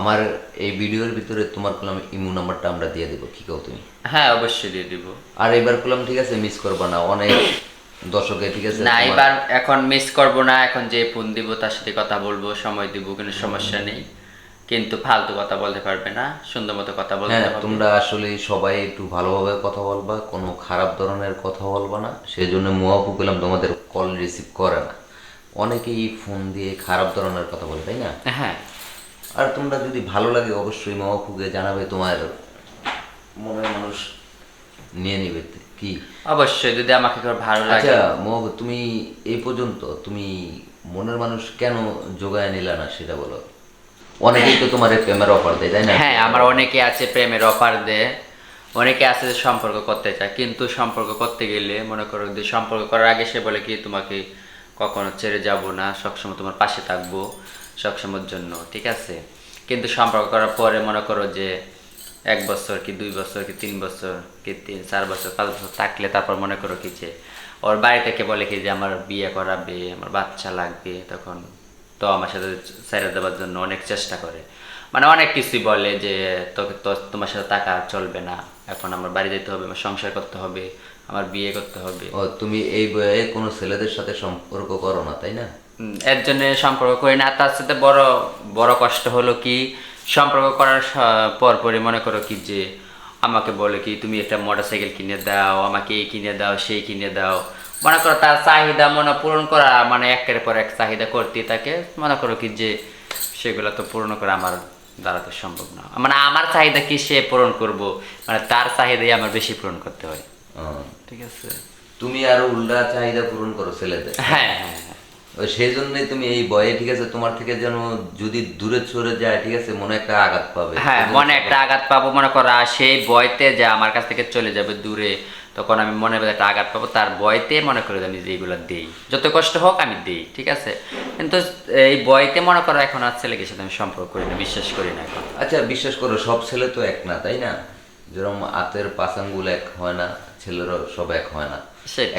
আমার এই ভিডিওর ভিতরে তোমার কলম ইমো নাম্বারটা আমরা দিয়ে দেবো কি কও তুমি? হ্যাঁ অবশ্যই দিয়ে দিব। আর এবার কলম ঠিক আছে মিস করবা না অনেক দর্শকে ঠিক আছে না এবার এখন মিস করব না এখন যে ফোন দিব তার সাথে কথা বলব সময় দিব কোনো সমস্যা নেই। কিন্তু ফালতু কথা বলতে পারবে না সুন্দর মতো কথা বলতে হ্যাঁ তোমরা আসলে সবাই একটু ভালোভাবে কথা বলবা কোনো খারাপ ধরনের কথা বলবা না সেই জন্য মুয়াফু করলাম তোমাদের কল রিসিভ করে না। অনেকেই ফোন দিয়ে খারাপ ধরনের কথা বলে তাই না? হ্যাঁ। আর তোমরা যদি ভালো লাগে অবশ্যই মামাফুকে জানাবে তোমার মনের মানুষ নিয়ে নিবে। কি? অবশ্যই যদি আমাকে ভালো লাগে। আচ্ছা মহাবু তুমি এই পর্যন্ত তুমি মনের মানুষ কেন যোগায় নিলা না সেটা বলো। অনেকেই তো তোমার প্রেমের অফার দেয় তাই না? হ্যাঁ আমার অনেকে আছে প্রেমের অফার দেয়। অনেকে আছে যে সম্পর্ক করতে চায় কিন্তু সম্পর্ক করতে গেলে মনে করো যে সম্পর্ক করার আগে সে বলে কি তোমাকে কখনো ছেড়ে যাব না সবসময় তোমার পাশে থাকব। সবসময়ের জন্য, ঠিক আছে? কিন্তু সম্পর্ক করার পরে মনে করো যে এক বছর কি দুই বছর কি তিন বছর কি তিন, চার বছর, পাঁচ বছর থাকলে তারপর মনে করো কি যে ওর বাড়ি থেকে বলে কি যে আমার বিয়ে করাবে, আমার বাচ্চা লাগবে, তখন তো আমার সাথে ছেড়ে দেওয়ার জন্য অনেক চেষ্টা করে। মানে অনেক কিছুই বলে যে তোকে তো তোমার সাথে টাকা চলবে না। এখন আমার বাড়ি যেতে হবে, আমার সংসার করতে হবে আমার বিয়ে করতে হবে। ও তুমি এই বয়ে কোনো ছেলেদের সাথে সম্পর্ক করো না তাই না? এর জন্য সম্পর্ক করি না তার সাথে বড় বড় কষ্ট হলো কি সম্পর্ক করার স- পরপরই মনে করো কি যে আমাকে বলে কি তুমি একটা মোটরসাইকেল কিনে দাও আমাকে এই কিনে দাও সেই কিনে দাও। মনে করো তার চাহিদা মনে পূরণ করা মানে একের পর এক চাহিদা করতে থাকে। মনে করো কি যে সেগুলো তো পূরণ করা আমার দ্বারা তো সম্ভব না। মানে আমার চাহিদা কি সে পূরণ করব? মানে তার চাহিদাই আমার বেশি পূরণ করতে হয়। ঠিক আছে। তুমি আরও উল্টা চাহিদা পূরণ করো ছেলেদের। হ্যাঁ হ্যাঁ হ্যাঁ। সেই জন্যই তুমি এই বয়ে ঠিক আছে তোমার থেকে যেন যদি দূরে সরে যায় ঠিক আছে মনে একটা আঘাত পাবে। হ্যাঁ মনে একটা আঘাত পাবো মনে করো সেই বয়তে যে আমার কাছ থেকে চলে যাবে দূরে তখন আমি মনে একটা আঘাত পাবো তার বয়তে মনে করে আমি যে এইগুলো দিই। যত কষ্ট হোক আমি দিই ঠিক আছে? কিন্তু এই বয়তে মনে করো এখন আর ছেলেকে সাথে আমি সম্পর্ক করি না বিশ্বাস করি না এখন। আচ্ছা বিশ্বাস করো সব ছেলে তো এক না তাই না? যেরকম হাতের পাশাঙ্গুল এক হয় না। ছেলেরও সব এক হয় না।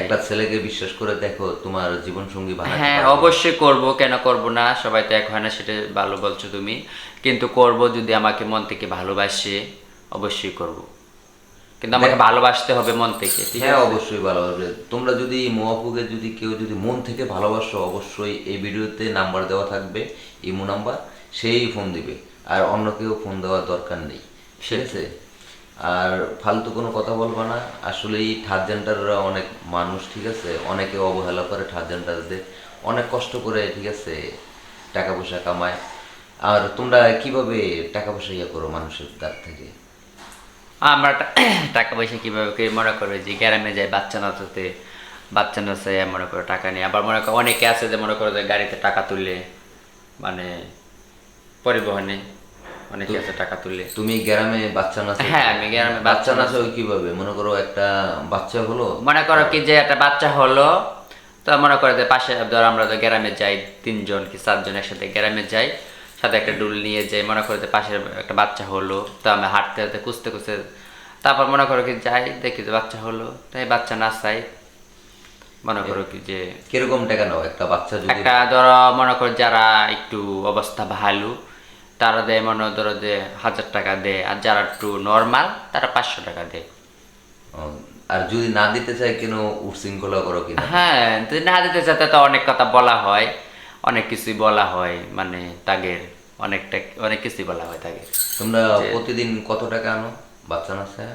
একটা ছেলেকে বিশ্বাস করে দেখো তোমার জীবন সঙ্গী বানাতে হ্যাঁ অবশ্যই করব কেন করব না? সবাই তো এক হয় না সেটা ভালো বলছো তুমি। কিন্তু করব যদি আমাকে মন থেকে ভালোবাসে অবশ্যই করব। কিন্তু আমাকে ভালোবাসতে হবে মন থেকে ঠিক হ্যাঁ অবশ্যই ভালো হবে তোমরা যদি মোয়াফুকে যদি কেউ যদি মন থেকে ভালোবাসো অবশ্যই এই ভিডিওতে নাম্বার দেওয়া থাকবে ইমো নাম্বার সেই ফোন দিবে। আর অন্য কেউ ফোন দেওয়ার দরকার নেই ঠিক আছে? আর ফালতু কোনো কথা বলব না। আসলে এই থার্ড জেন্ডাররা অনেক মানুষ, ঠিক আছে? অনেকে অবহেলা করে থার্ড অনেক কষ্ট করে, ঠিক আছে টাকা পয়সা কামায়। আর তোমরা কীভাবে টাকা পয়সা ইয়ে করো মানুষের কাছ থেকে? আমরা টাকা পয়সা কীভাবে করি? মনে করো যে গ্রামে যায় বাচ্চা নাচাতে, বাচ্চা নাচাই মনে করো টাকা নিয়ে। আবার মনে করো অনেকে আছে যে মনে করো যে গাড়িতে টাকা তুলে মানে পরিবহনে অনেকে আছে টাকা তুলে তুমি গ্রামে বাচ্চা নাচো হ্যাঁ, আমি গ্রামে বাচ্চা নাচো কীভাবে? মনে করো একটা বাচ্চা হলো? মনে করো কি যে একটা বাচ্চা হলো তো মনে করো যে পাশে ধর আমরা তো গ্রামে যাই তিনজন কি চারজন একসাথে গ্রামে যাই সাথে একটা ডুল নিয়ে যাই মনে করো যে পাশে একটা বাচ্চা হলো তো আমি হাঁটতে হাঁটতে খুঁজতে খুঁজতে তারপর মনে করো কি যাই দেখি যে বাচ্চা হলো তাই বাচ্চা নাচাই। মনে করো কি যে কীরকম টাকা নাও একটা বাচ্চা যদি একটা ধরো মনে করো যারা একটু অবস্থা ভালো তারা দেয় মনে ধরো যে হাজার টাকা দেয় আর যারা একটু নর্মাল তারা পাঁচশো টাকা দেয়। আর যদি না দিতে চায় কেন উশৃঙ্খলা করো কিনা? হ্যাঁ যদি না দিতে চাতে তো অনেক কথা বলা হয় অনেক কিছুই বলা হয় মানে তাগের অনেকটা অনেক কিছুই বলা হয় তাগের। তোমরা প্রতিদিন কত টাকা আনো বাচ্চা নাচে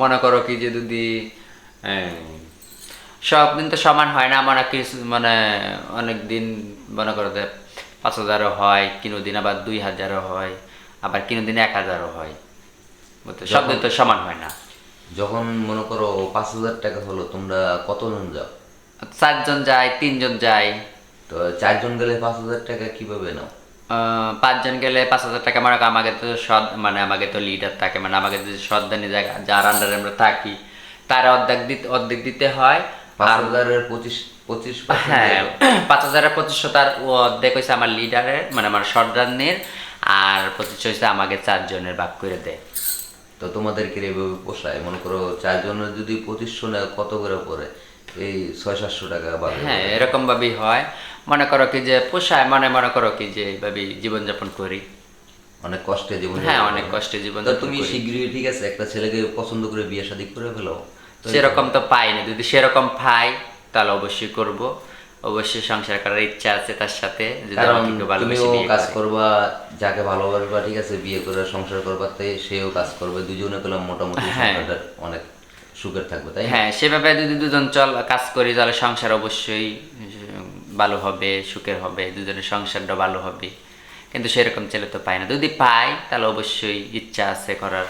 মনে করো কি যে যদি সব দিন তো সমান হয় না মানে কিছু মানে অনেক দিন মনে করো পাঁচ হাজারও হয় কিনো দিন আবার দুই হাজারও হয় আবার কিনো দিন এক হাজারও হয়। বুঝতে সব দিন তো সমান হয় না। যখন মনে করো পাঁচ হাজার টাকা হলো তোমরা কতজন যাও? চারজন যায় তিনজন যায়। তো চারজন গেলে পাঁচ হাজার টাকা কীভাবে নাও? পাঁচজন গেলে পাঁচ হাজার টাকা মানে আমাকে তো সদ মানে আমাকে তো লিডার থাকে মানে আমাকে যে সর্দানি জায়গা যার আন্ডারে আমরা থাকি তার অর্ধেক দিতে অর্ধেক দিতে হয়। পাঁচ হাজারের পঁচিশ পঁচিশ হ্যাঁ পাঁচ হাজারের পঁচিশশো তার অর্ধেক হয়েছে আমার লিডারের মানে আমার সর্দারনির আর পঁচিশ হয়েছে আমাকে চারজনের ভাগ করে দেয়। তো তোমাদেরকে এভাবে পোষায়? মনে করো চারজনের যদি পঁচিশশো নেয় কত করে পড়ে? এই ছয় সাতশো টাকা বা হ্যাঁ এরকম ভাবেই হয়। মনে করো কি যে পোষায় মনে মনে করো কি যে এইভাবেই জীবনযাপন করি। অনেক কষ্টে জীবন হ্যাঁ অনেক। কষ্টে জীবন তুমি। শীঘ্রই ঠিক আছে একটা ছেলেকে পছন্দ করে বিয়ে শাদী করে ফেলো। সেরকম তো পাই না যদি সেরকম পাই তাহলে অবশ্যই করব অবশ্যই সংসার করার ইচ্ছা আছে তার সাথে যদি আমাকে কেউ ভালোবেসে বিয়ে কাজ করে। করবা যাকে ভালোবাসবা ঠিক আছে বিয়ে করে সংসার করবা তাই সেও কাজ করবে দুজনে পেলাম মোটামুটি হ্যাঁ। সংসারটা অনেক সুখের থাকবে তাই না? হ্যাঁ সেভাবে যদি দুজন চল কাজ করি তাহলে সংসার অবশ্যই উম, ভালো হবে সুখের হবে দুজনের সংসারটা ভালো হবে কিন্তু সেরকম ছেলে তো পাই না যদি পাই তাহলে অবশ্যই ইচ্ছা আছে করার